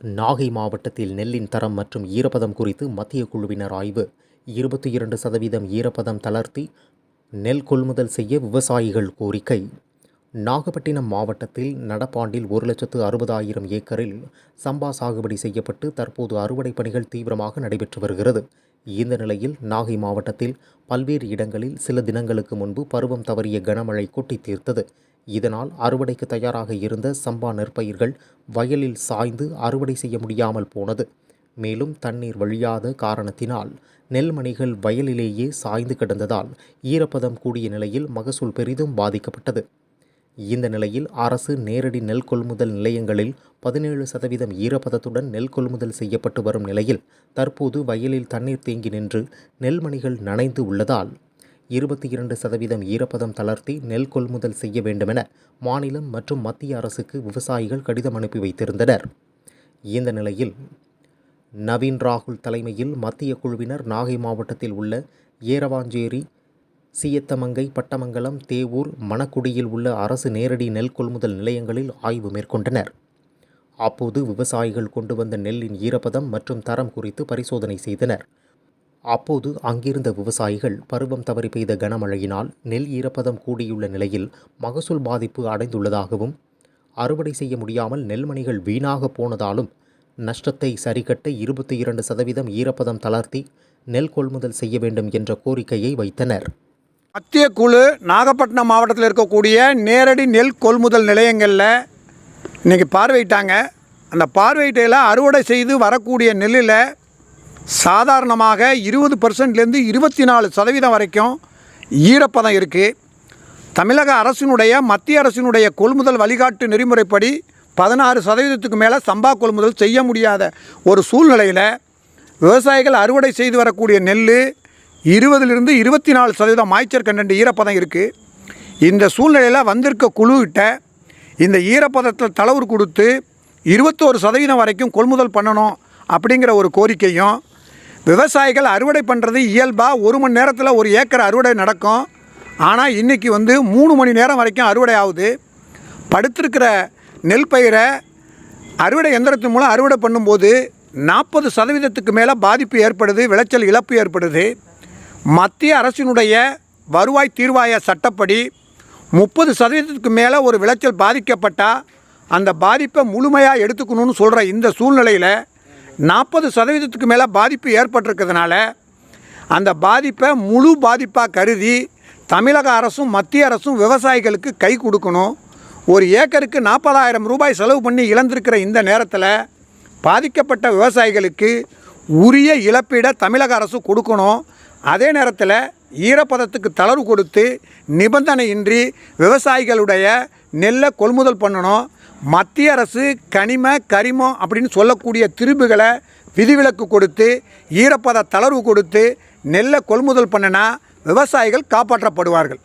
நாகை மாவட்டத்தில் நெல்லின் தரம் மற்றும் ஈரப்பதம் குறித்து மத்திய குழுவினர் ஆய்வு. இருபத்தி இரண்டு சதவீதம் ஈரப்பதம் தளர்த்தி நெல் கொள்முதல் செய்ய விவசாயிகள் கோரிக்கை. நாகப்பட்டினம் மாவட்டத்தில் நடப்பாண்டில் ஒரு லட்சத்து அறுபதாயிரம் ஏக்கரில் சம்பா சாகுபடி செய்யப்பட்டு தற்போது அறுவடை பணிகள் தீவிரமாக நடைபெற்று வருகிறது. இந்த நிலையில் நாகை மாவட்டத்தில் பல்வேறு இடங்களில் சில தினங்களுக்கு முன்பு பருவம் தவறிய கனமழை கொட்டி தீர்த்தது. இதனால் அறுவடைக்கு தயாராக இருந்த சம்பா நெற்பயிர்கள் வயலில் சாய்ந்து அறுவடை செய்ய முடியாமல் போனது. மேலும் தண்ணீர் வழியாத காரணத்தினால் நெல்மணிகள் வயலிலேயே சாய்ந்து கிடந்ததால் ஈரப்பதம் கூடிய நிலையில் மகசூல் பெரிதும் பாதிக்கப்பட்டது. இந்த நிலையில் அரசு நேரடி நெல் கொள்முதல் நிலையங்களில் பதினேழு சதவீதம் ஈரப்பதத்துடன் நெல் கொள்முதல் செய்யப்பட்டு வரும் நிலையில் தற்போது வயலில் தண்ணீர் தேங்கி நின்று நெல்மணிகள் நனைந்து உள்ளதால் இருபத்தி இரண்டு சதவீதம் ஈரப்பதம் தளர்த்தி நெல் கொள்முதல் செய்ய வேண்டுமென மாநிலம் மற்றும் மத்திய அரசுக்கு விவசாயிகள் கடிதம் அனுப்பி வைத்திருந்தனர். இந்த நிலையில் நவீன் ராகுல் தலைமையில் மத்திய குழுவினர் நாகை மாவட்டத்தில் உள்ள ஏரவாஞ்சேரி சீயத்தமங்கை பட்டமங்கலம் தேவூர் மணக்குடியில் உள்ள அரசு நேரடி நெல் கொள்முதல் நிலையங்களில் ஆய்வு மேற்கொண்டனர். அப்போது விவசாயிகள் கொண்டு வந்த நெல்லின் ஈரப்பதம் மற்றும் தரம் குறித்து பரிசோதனை செய்தனர். அப்போது அங்கிருந்த விவசாயிகள் பருவம் தவறி பெய்த கனமழையினால் நெல் ஈரப்பதம் கூடியுள்ள நிலையில் மகசூல் பாதிப்பு அடைந்துள்ளதாகவும் அறுவடை செய்ய முடியாமல் நெல்மணிகள் வீணாக போனதாலும் நஷ்டத்தை சரிகட்ட இருபத்தி இரண்டு சதவீதம் ஈரப்பதம் தளர்த்தி நெல் கொள்முதல் செய்ய வேண்டும் என்ற கோரிக்கையை வைத்தனர். மத்திய குழு நாகப்பட்டினம் மாவட்டத்தில் இருக்கக்கூடிய நேரடி நெல் கொள்முதல் நிலையங்களில் இன்றைக்கி பார்வையிட்டாங்க. அந்த பார்வையிட்டையில் அறுவடை செய்து வரக்கூடிய நெல்லில் சாதாரணமாக இருபது பர்சன்ட்லேருந்து இருபத்தி நாலு சதவீதம் வரைக்கும் ஈரப்பதம் இருக்குது தமிழக அரசினுடைய மத்திய அரசினுடைய கொள்முதல் வழிகாட்டு நெறிமுறைப்படி பதினாறு சதவீதத்துக்கு மேலே சம்பா கொள்முதல் செய்ய முடியாத ஒரு சூழ்நிலையில் விவசாயிகள் அறுவடை செய்து வரக்கூடிய நெல் இருபதுலேருந்து இருபத்தி நாலு சதவீதம் மாய்ச்சர் கண்டென்ட் ஈரப்பதம் இருக்குது இந்த சூழ்நிலையில் வந்திருக்க குழுக்கிட்ட இந்த ஈரப்பதத்தில் தளவு கொடுத்து இருபத்தோரு சதவீதம் வரைக்கும் கொள்முதல் பண்ணணும் அப்படிங்கிற ஒரு கோரிக்கையும் விவசாயிகள் அறுவடை பண்ணுறது இயல்பாக ஒரு மணி நேரத்தில் ஒரு ஏக்கர் அறுவடை நடக்கும். ஆனால் இன்றைக்கி வந்து மூணு மணி நேரம் வரைக்கும் அறுவடை ஆகுது. படுத்திருக்கிற நெல் பயிரை அறுவடை எந்திரத்தின் மூலம் அறுவடை பண்ணும்போது நாற்பது சதவீதத்துக்கு மேலே பாதிப்பு ஏற்படுது விளைச்சல் இழப்பு ஏற்படுது. மத்திய அரசினுடைய வருவாய் தீர்வாய சட்டப்படி முப்பது சதவீதத்துக்கு மேலே ஒரு விளைச்சல் பாதிக்கப்பட்டால் அந்த பாதிப்பை முழுமையாக எடுத்துக்கணும்னு சொல்கிற இந்த சூழ்நிலையில் நாற்பது சதவீதத்துக்கு மேலே பாதிப்பு ஏற்பட்டிருக்கிறதுனால அந்த பாதிப்பை முழு பாதிப்பாக கருதி தமிழக அரசும் மத்திய அரசும் விவசாயிகளுக்கு கை கொடுக்கணும். ஒரு ஏக்கருக்கு நாற்பதாயிரம் ரூபாய் செலவு பண்ணி இழந்திருக்கிற இந்த நேரத்தில் பாதிக்கப்பட்ட விவசாயிகளுக்கு உரிய இழப்பீடை தமிழக அரசு கொடுக்கணும். அதே நேரத்தில் ஈரப்பதத்துக்கு தளர்வு கொடுத்து நிபந்தனையின்றி விவசாயிகளுடைய நெல்லை கொள்முதல் பண்ணணும். மத்திய அரசு கனிம கரிமம் அப்படின்னு சொல்லக்கூடிய திரும்புகளை விதிவிலக்கு கொடுத்து ஈரப்பத தளர்வு கொடுத்து நெல்லை கொள்முதல் பண்ணினா விவசாயிகள் காப்பாற்றப்படுவார்கள்.